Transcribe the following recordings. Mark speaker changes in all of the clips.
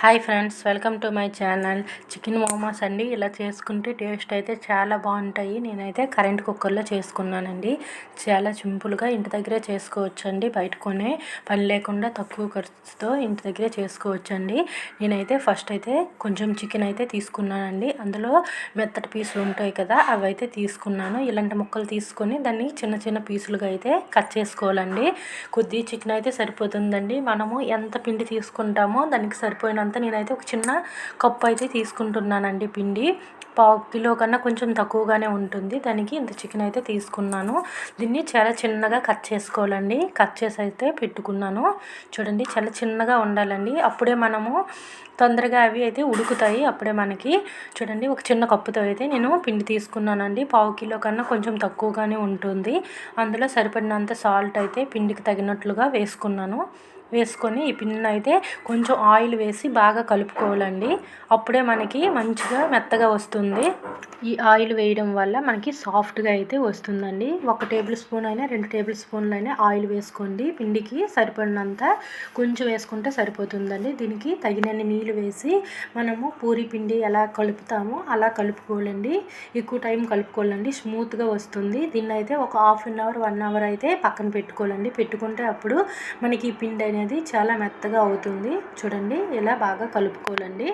Speaker 1: Hi friends welcome to my channel. Chicken momos అండి. ఇలా చేసుకుంటే టేస్ట్ అయితే చాలా బాగుంటాయి. నేనైతే కరెంట్ కుక్కర్లో చేసుకున్నానండి. చాలా సింపుల్గా ఇంటి దగ్గరే చేసుకోవచ్చు అండి బయట కొనే పని లేకుండా తక్కువ ఖర్చుతో ఇంటి దగ్గరే చేసుకోవచ్చు అండి నేనైతే ఫస్ట్ అయితే కొంచెం చికెన్ అయితే తీసుకున్నానండి. అందులో మెత్తటి పీసులు ఉంటాయి కదా అవి అయితే తీసుకున్నాను. ఇలాంటి ముక్కలు తీసుకొని దాన్ని చిన్న చిన్న పీసులుగా అయితే కట్ చేసుకోవాలండి. కొద్ది చికెన్ అయితే సరిపోతుందండి. మనము ఎంత పిండి తీసుకుంటామో దానికి సరిపోయిన అంతా నేనైతే ఒక చిన్న కప్పు అయితే తీసుకుంటున్నానండి పిండి. పావు కిలో కన్నా కొంచెం తక్కువగానే ఉంటుంది. దానికి ఇంత చికెన్ అయితే తీసుకున్నాను. దీన్ని చాలా చిన్నగా కట్ చేసుకోవాలండి. కట్ చేసి అయితే పెట్టుకున్నాను. చూడండి చాలా చిన్నగా ఉండాలండి. అప్పుడే మనము తొందరగా అవి అయితే ఉడుకుతాయి అప్పుడే మనకి. చూడండి ఒక చిన్న కప్పుతో అయితే నేను పిండి తీసుకున్నానండి. పావు కిలో కన్నా కొంచెం తక్కువగానే ఉంటుంది. అందులో సరిపడినంత సాల్ట్ అయితే పిండికి తగినట్లుగా వేసుకున్నాను. వేసుకొని ఈ పిండిని అయితే కొంచెం ఆయిల్ వేసి బాగా కలుపుకోవాలండి. అప్పుడే మనకి మంచిగా మెత్తగా వస్తుంది. ఈ ఆయిల్ వేయడం వల్ల మనకి సాఫ్ట్గా అయితే వస్తుందండి. ఒక టేబుల్ స్పూన్ అయినా రెండు టేబుల్ స్పూన్లు అయినా ఆయిల్ వేసుకోండి. పిండికి సరిపడినంత కొంచెం వేసుకుంటే సరిపోతుందండి. దీనికి తగినన్ని నీళ్ళు వేసి మనము పూరి పిండి ఎలా కలుపుతామో అలా కలుపుకోవాలండి. ఎక్కువ టైం కలుపుకోవాలండి. స్మూత్గా వస్తుంది. దీన్ని అయితే ఒక half an hour one hour అయితే పక్కన పెట్టుకోవాలండి. పెట్టుకుంటే అప్పుడు మనకి ఈ పిండి అనేది చాలా మెత్తగా అవుతుంది. చూడండి ఇలా బాగా కలుపుకోవాలండి.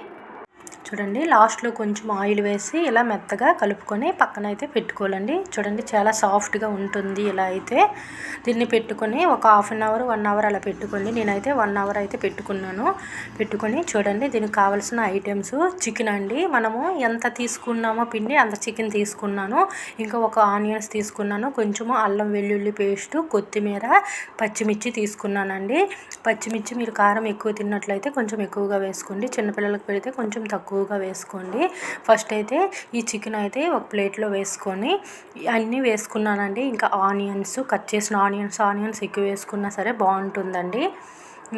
Speaker 1: చూడండి లాస్ట్లో కొంచెం ఆయిల్ వేసి ఇలా మెత్తగా కలుపుకొని పక్కన అయితే పెట్టుకోవాలండి. చూడండి చాలా సాఫ్ట్గా ఉంటుంది ఇలా అయితే. దీన్ని పెట్టుకొని ఒక half an hour one hour అలా పెట్టుకోండి. నేనైతే వన్ అవర్ అయితే పెట్టుకున్నాను. పెట్టుకొని చూడండి దీనికి కావాల్సిన ఐటమ్స్. చికెన్ అండి మనము ఎంత తీసుకున్నామో పిండి అంత చికెన్ తీసుకున్నాను. ఇంకా ఒక ఆనియన్స్ తీసుకున్నాను. కొంచెము అల్లం వెల్లుల్లి పేస్ట్ కొత్తిమీర పచ్చిమిర్చి తీసుకున్నానండి. పచ్చిమిర్చి మీరు కారం ఎక్కువ తిన్నట్లయితే కొంచెం ఎక్కువగా వేసుకోండి. చిన్నపిల్లలకు పెడితే కొంచెం తక్కువ ఎక్కువగా వేసుకోండి. ఫస్ట్ అయితే ఈ చికెన్ అయితే ఒక ప్లేట్లో వేసుకొని అన్నీ వేసుకున్నానండి. ఇంకా ఆనియన్స్ కట్ చేసిన ఆనియన్స్ ఆనియన్స్ ఎక్కువ వేసుకున్నా సరే బాగుంటుందండి.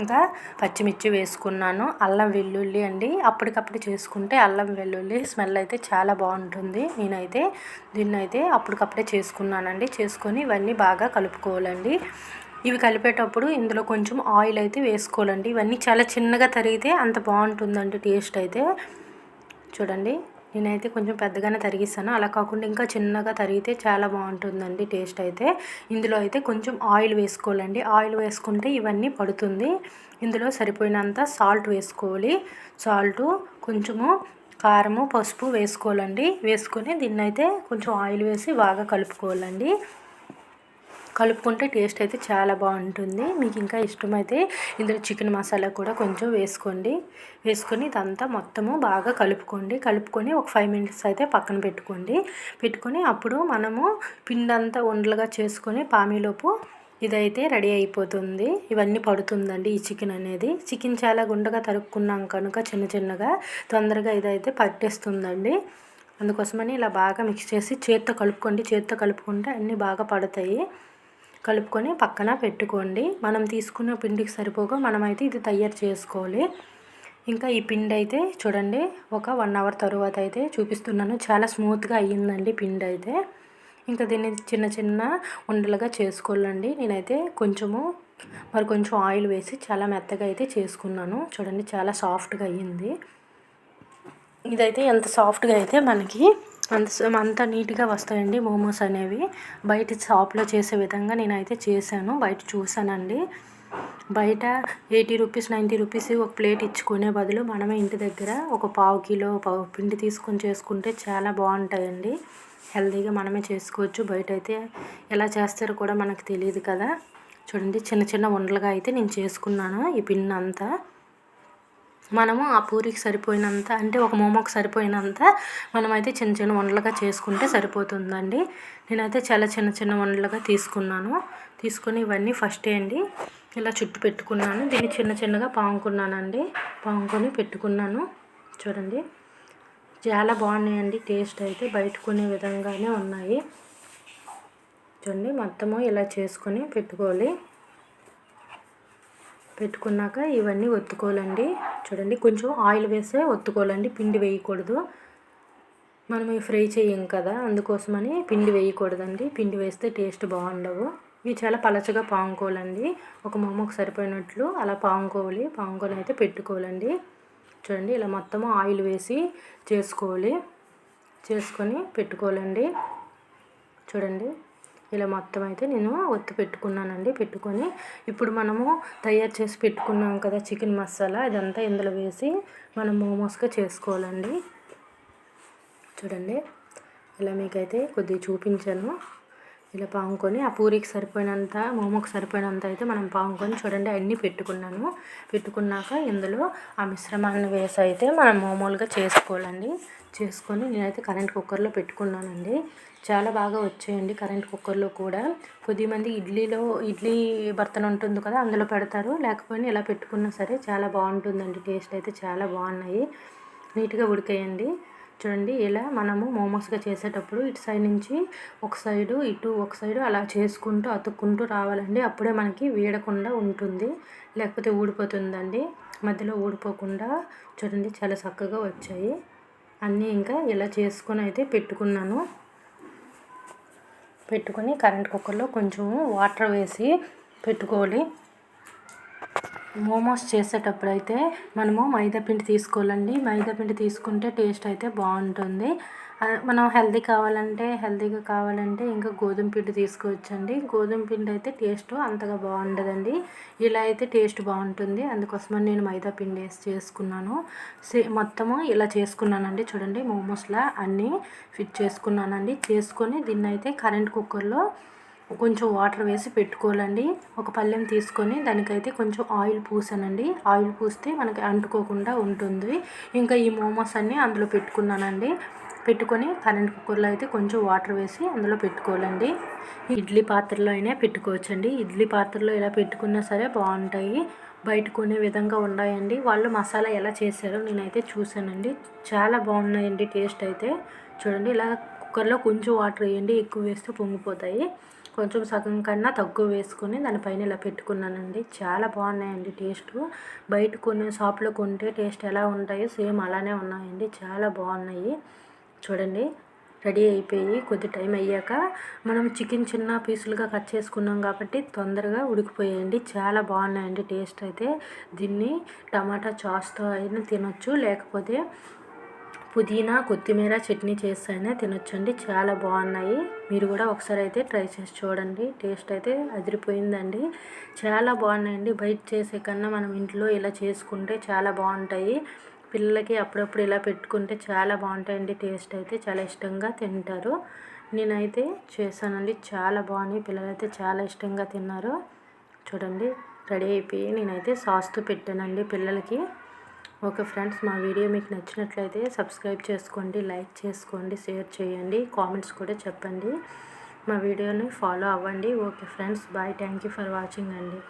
Speaker 1: ఇంకా పచ్చిమిర్చి వేసుకున్నాను. అల్లం వెల్లుల్లి అండి. అప్పటికప్పుడు చేసుకుంటే అల్లం వెల్లుల్లి స్మెల్ అయితే చాలా బాగుంటుంది. నేనైతే దీన్ని అయితే అప్పటికప్పుడే చేసుకున్నానండి. చేసుకొని ఇవన్నీ బాగా కలుపుకోవాలండి. ఇవి కలిపేటప్పుడు ఇందులో కొంచెం ఆయిల్ అయితే వేసుకోవాలండి. ఇవన్నీ చాలా చిన్నగా తరిగితే అంత బాగుంటుందండి టేస్ట్ అయితే. చూడండి నేనైతే కొంచెం పెద్దగానే తరిగిస్తాను. అలా కాకుండా ఇంకా చిన్నగా తరిగితే చాలా బాగుంటుందండి టేస్ట్ అయితే. ఇందులో అయితే కొంచెం ఆయిల్ వేసుకోవాలండి. ఆయిల్ వేసుకుంటే ఇవన్నీ పడుతుంది. ఇందులో సరిపోయినంత సాల్ట్ వేసుకోవాలి. సాల్టు కొంచెము కారము పసుపు వేసుకోవాలండి. వేసుకొని దీన్ని అయితే కొంచెం ఆయిల్ వేసి బాగా కలుపుకోవాలండి. కలుపుకుంటే టేస్ట్ అయితే చాలా బాగుంటుంది. మీకు ఇంకా ఇష్టమైతే ఇందులో చికెన్ మసాలా కూడా కొంచెం వేసుకోండి. వేసుకొని ఇదంతా మొత్తము బాగా కలుపుకోండి. కలుపుకొని ఒక ఫైవ్ మినిట్స్ అయితే పక్కన పెట్టుకోండి. పెట్టుకొని అప్పుడు మనము పిండి అంతా ఉండలుగా చేసుకొని పామిలోపు ఇదైతే రెడీ అయిపోతుంది. ఇవన్నీ పడుతుందండి ఈ చికెన్ అనేది. చికెన్ చాలా గుండగా తరుక్కున్నాం కనుక చిన్న చిన్నగా తొందరగా ఇదైతే పట్టేస్తుందండి. అందుకోసమని ఇలా బాగా మిక్స్ చేసి చేత్తో కలుపుకోండి. చేత్తో కలుపుకుంటే అన్నీ బాగా పడతాయి. కలుపుకొని పక్కన పెట్టుకోండి. మనం తీసుకున్న పిండికి సరిపోగా మనమైతే ఇది తయారు చేసుకోవాలి. ఇంకా ఈ పిండి అయితే చూడండి ఒక వన్ అవర్ తర్వాత అయితే చూపిస్తున్నాను. చాలా స్మూత్గా అయ్యిందండి పిండి అయితే. ఇంకా దీన్ని చిన్న చిన్న ఉండలుగా చేసుకోవాలండి. నేనైతే కొంచెము మరి కొంచెం ఆయిల్ వేసి చాలా మెత్తగా అయితే చేసుకున్నాను. చూడండి చాలా సాఫ్ట్గా అయ్యింది. ఇదైతే ఎంత సాఫ్ట్గా అయితే మనకి అంత అంత నీట్గా వస్తాయండి మోమోస్ అనేవి. బయట షాప్లో చేసే విధంగా నేనైతే చేశాను. బయట చూశానండి బయట ఎయిటీ రూపీస్ నైంటీ రూపీస్ ఒక ప్లేట్ ఇచ్చుకునే బదులు మనమే ఇంటి దగ్గర ఒక పావు కిలో పావు పిండి తీసుకొని చేసుకుంటే చాలా బాగుంటాయండి. హెల్తీగా మనమే చేసుకోవచ్చు. బయట అయితే ఎలా చేస్తారో కూడా మనకు తెలియదు కదా. చూడండి చిన్న చిన్న ఉండలుగా అయితే నేను చేసుకున్నాను ఈ పిన్ అంతా. మనము ఆ పూరికి సరిపోయినంత అంటే ఒక మోమోకి సరిపోయినంత మనమైతే చిన్న చిన్న వండలుగా చేసుకుంటే సరిపోతుందండి. నేనైతే చాలా చిన్న చిన్న వండలుగా తీసుకున్నాను. తీసుకొని ఇవన్నీ ఫస్ట్ అండి ఇలా చుట్టు పెట్టుకున్నాను. దీన్ని చిన్న చిన్నగా పాముకున్నానండి. పాముకొని పెట్టుకున్నాను. చూడండి. చాలా బాగున్నాయండి. టేస్ట్ అయితే బయట కొనే విధంగానే ఉన్నాయి. చూడండి. మొత్తము ఇలా చేసుకొని పెట్టుకోవాలి. పెట్టుకున్నాక ఇవన్నీ ఒత్తుకోవాలండి. చూడండి కొంచెం ఆయిల్ వేస్తే ఒత్తుకోవాలండి. పిండి వేయకూడదు. మనం ఫ్రై చేయం కదా అందుకోసమని పిండి వేయకూడదండి. పిండి వేస్తే టేస్ట్ బాగుండవు. ఇవి చాలా పలచగా పాముకోవాలండి. ఒక మొమ్మకు సరిపోయినట్లు అలా పాముకోవాలి. పాముకొని అయితే పెట్టుకోవాలండి. చూడండి ఇలా మొత్తము ఆయిల్ వేసి చేసుకోవాలి. చేసుకొని పెట్టుకోవాలండి. చూడండి. ఇలా మొత్తం అయితే నేను ఒత్తి పెట్టుకున్నానండి. పెట్టుకొని ఇప్పుడు మనము తయారు చేసి పెట్టుకున్నాం కదా చికెన్ మసాలా ఇదంతా ఇందులో వేసి మనం మోమోస్గా చేసుకోవాలండి. చూడండి. ఇలా మీకైతే కొద్దిగా చూపించాను. ఇలా పాముకొని ఆ పూరికి సరిపోయినంత మోమోకి సరిపోయినంత అయితే మనం పాముకొని చూడండి అన్నీ పెట్టుకున్నాను పెట్టుకున్నాక ఇందులో ఆ మిశ్రమాన్ని వేసి అయితే మనం మామూలుగా చేసుకోవాలండి. చేసుకొని నేనైతే కరెంట్ కుక్కర్లో పెట్టుకున్నానండి. చాలా బాగా వచ్చాయండి కరెంట్ కుక్కర్లో కూడా. కొద్దిమంది ఇడ్లీలో ఇడ్లీ బర్తన్ ఉంటుంది కదా అందులో పెడతారు. లేకపోయినా ఇలా పెట్టుకున్నా సరే చాలా బాగుంటుందండి టేస్ట్ అయితే చాలా బాగున్నాయి. నీట్గా ఉడికాయండి. చూడండి ఇలా మనము మోమోస్గా చేసేటప్పుడు ఇటు సైడ్ నుంచి ఒక సైడు ఇటు ఒక సైడు అలా చేసుకుంటూ అతుక్కుంటూ రావాలండి. అప్పుడే మనకి వీడకుండా ఉంటుంది లేకపోతే ఊడిపోతుందండి. మధ్యలో ఊడిపోకుండా చూడండి చాలా చక్కగా వచ్చాయి. అన్నీ ఇంకా ఇలా చేసుకొని అయితే పెట్టుకున్నాను. పెట్టుకొని కరెంట్ కుక్కర్లో కొంచెం వాటర్ వేసి పెట్టుకోవాలి. మోమోస్ చేసేటప్పుడు అయితే మనము మైదాపిండి తీసుకోవాలండి. మైదాపిండి తీసుకుంటే టేస్ట్ అయితే బాగుంటుంది. మనం హెల్దీ కావాలంటే హెల్తీగా కావాలంటే ఇంకా గోధుమ పిండి తీసుకోవచ్చండి. గోధుమ పిండి అయితే టేస్ట్ అంతగా బాగుండదండి. ఇలా అయితే టేస్ట్ బాగుంటుంది. అందుకోసమని నేను మైదా పిండి వేసి చేసుకున్నాను. సే మొత్తము ఇలా చేసుకున్నానండి. చూడండి మోమోస్లా అన్నీ ఫిట్ చేసుకున్నానండి. చేసుకొని దీన్ని అయితే కరెంట్ కుక్కర్లో కొంచెం వాటర్ వేసి పెట్టుకోవాలండి. ఒక పళ్ళెం తీసుకొని దానికైతే కొంచెం ఆయిల్ పూసానండి. ఆయిల్ పూస్తే మనకి అంటుకోకుండా ఉంటుంది. ఇంకా ఈ మోమోస్ అన్నీ అందులో పెట్టుకున్నానండి. పెట్టుకొని కరెంట్ కుక్కర్లో అయితే కొంచెం వాటర్ వేసి అందులో పెట్టుకోవాలండి. ఇడ్లీ పాత్రలో అయినా పెట్టుకోవచ్చండి. ఇడ్లీ పాత్రలో ఇలా పెట్టుకున్నా సరే బాగుంటాయి. బయట కొనే విధంగా ఉన్నాయండి. వాళ్ళు మసాలా ఎలా చేశారో నేనైతే చూశానండి. చాలా బాగున్నాయండి టేస్ట్ అయితే. చూడండి ఇలా కుక్కర్లో కొంచెం వాటర్ వేయండి. ఎక్కువ వేస్తే పొంగిపోతాయి. కొంచెం సగం కన్నా తక్కువ వేసుకొని దానిపైన ఇలా పెట్టుకున్నానండి. చాలా బాగున్నాయండి టేస్ట్. బయట కొన్ని షాప్లో కొంటే టేస్ట్ ఎలా ఉంటాయో సేమ్ అలానే ఉన్నాయండి. చాలా బాగున్నాయి. చూడండి రెడీ అయిపోయి కొద్ది టైం అయ్యాక మనం చికెన్ చిన్న పీసులుగా కట్ చేసుకున్నాం కాబట్టి తొందరగా ఉడికిపోయాయండి. చాలా బాగున్నాయండి టేస్ట్ అయితే. దీన్ని టమాటా చాస్తో అయినా తినొచ్చు లేకపోతే పుదీనా కొత్తిమీర చట్నీ చేస్తేనే తినొచ్చండి. చాలా బాగున్నాయి. మీరు కూడా ఒకసారి అయితే ట్రై చేసి చూడండి. టేస్ట్ అయితే అదిరిపోయిందండి. చాలా బాగున్నాయండి. బయట చేసే కన్నా మనం ఇంట్లో ఇలా చేసుకుంటే చాలా బాగుంటాయి. పిల్లలకి అప్పుడప్పుడు ఇలా పెట్టుకుంటే చాలా బాగుంటాయండి. టేస్ట్ అయితే చాలా ఇష్టంగా తింటారు. నేనైతే చేశానండి. చాలా బాగున్నాయి. పిల్లలైతే చాలా ఇష్టంగా తిన్నారు. చూడండి రెడీ అయిపోయి నేనైతే సాస్తో పెట్టానండి పిల్లలకి. ఓకే ఫ్రెండ్స్ మా వీడియో మీకు నచ్చినట్లయితే సబ్స్క్రైబ్ చేసుకోండి లైక్ చేసుకోండి షేర్ చేయండి కామెంట్స్ కూడా చెప్పండి. మా వీడియోని ఫాలో అవ్వండి. Okay friends bye. Thank you for watching అండి.